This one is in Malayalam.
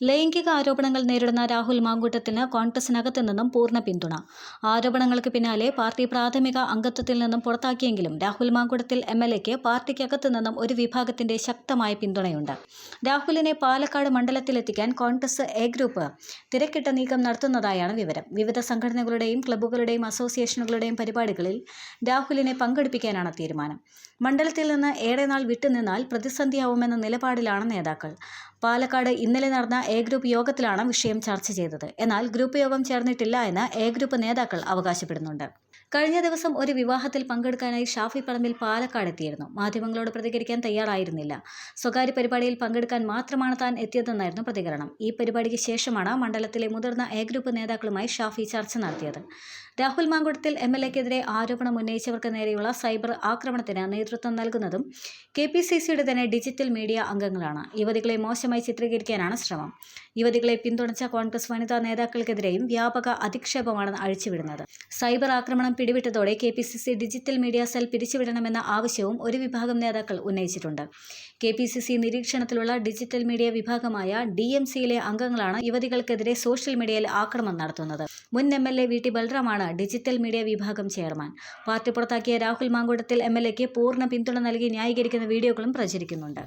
ലൈംഗിക ആരോപണങ്ങൾ നേരിടുന്ന രാഹുൽ മാങ്കൂട്ടത്തിന് കോൺഗ്രസിനകത്തു നിന്നും പൂർണ പിന്തുണ. ആരോപണങ്ങൾക്ക് പിന്നാലെ പാർട്ടി പ്രാഥമിക അംഗത്വത്തിൽ നിന്നും പുറത്താക്കിയെങ്കിലും രാഹുൽ മാങ്കൂട്ടത്തിൽ എം എൽ എക്ക് പാർട്ടിക്കകത്തു നിന്നും ഒരു വിഭാഗത്തിന്റെ ശക്തമായ പിന്തുണയുണ്ട്. രാഹുലിനെ പാലക്കാട് മണ്ഡലത്തിലെത്തിക്കാൻ കോൺഗ്രസ് എ ഗ്രൂപ്പ് തിരക്കിട്ട നീക്കം നടത്തുന്നതായാണ് വിവരം. വിവിധ സംഘടനകളുടെയും ക്ലബ്ബുകളുടെയും അസോസിയേഷനുകളുടെയും പരിപാടികളിൽ രാഹുലിനെ പങ്കെടുപ്പിക്കാനാണ് തീരുമാനം. മണ്ഡലത്തിൽ നിന്ന് ഏറെ നാൾ വിട്ടുനിന്നാൽ പ്രതിസന്ധിയാവുമെന്ന നിലപാടിലാണ് നേതാക്കൾ. പാലക്കാട് ഇന്നലെ നടന്ന എ ഗ്രൂപ്പ് യോഗത്തിലാണ് വിഷയം ചർച്ച ചെയ്തത്. എന്നാൽ ഗ്രൂപ്പ് യോഗം ചേർന്നിട്ടില്ല എന്ന് എ ഗ്രൂപ്പ് നേതാക്കൾ അവകാശപ്പെടുന്നുണ്ട്. കഴിഞ്ഞ ദിവസം ഒരു വിവാഹത്തിൽ പങ്കെടുക്കാനായി ഷാഫി പറമ്പിൽ പാലക്കാട് എത്തിയിരുന്നു. മാധ്യമങ്ങളോട് പ്രതികരിക്കാൻ തയ്യാറായിരുന്നില്ല. സ്വകാര്യ പരിപാടിയിൽ പങ്കെടുക്കാൻ മാത്രമാണ് താൻ എത്തിയതെന്നായിരുന്നു പ്രതികരണം. ഈ പരിപാടിക്ക് ശേഷമാണ് മണ്ഡലത്തിലെ മുതിർന്ന എ ഗ്രൂപ്പ് നേതാക്കളുമായി ഷാഫി ചർച്ച നടത്തിയത്. രാഹുൽ മാങ്കുടത്തിൽ എം എൽ എക്കെതിരെ ആരോപണം ഉന്നയിച്ചവർക്ക് നേരെയുള്ള സൈബർ ആക്രമണത്തിന് നേതൃത്വം നൽകുന്നതും കെ പി സി സിയുടെ തന്നെ ഡിജിറ്റൽ മീഡിയ അംഗങ്ങളാണ്. യുവതികളെ മോശമായി ചിത്രീകരിക്കാനാണ് ശ്രമം. യുവതികളെ പിന്തുണച്ച കോൺഗ്രസ് വനിതാ നേതാക്കൾക്കെതിരെയും വ്യാപക അധിക്ഷേപമാണ് അഴിച്ചുവിടുന്നത്. സൈബർ ആക്രമണം പിടിവിട്ടതോടെ K P C C digital media cell പിരിച്ചുവിടണമെന്ന ആവശ്യവും ഒരു വിഭാഗം നേതാക്കൾ ഉന്നയിച്ചിട്ടുണ്ട്. കെ പി സി സി നിരീക്ഷണത്തിലുള്ള ഡിജിറ്റൽ മീഡിയ വിഭാഗമായ ഡി എം സിയിലെ അംഗങ്ങളാണ് യുവതികൾക്കെതിരെ സോഷ്യൽ മീഡിയയിൽ ആക്രമണം നടത്തുന്നത്. മുൻ M L A V T ബൽറാമാണ് digital media വിഭാഗം ചെയർമാൻ. പാർട്ടി പുറത്താക്കിയ രാഹുൽ മാങ്കൂട്ടത്തിൽ എം എൽ എക്ക് പൂർണ പിന്തുണ നൽകി ന്യായീകരിക്കുന്ന വീഡിയോകളും പ്രചരിക്കുന്നുണ്ട്.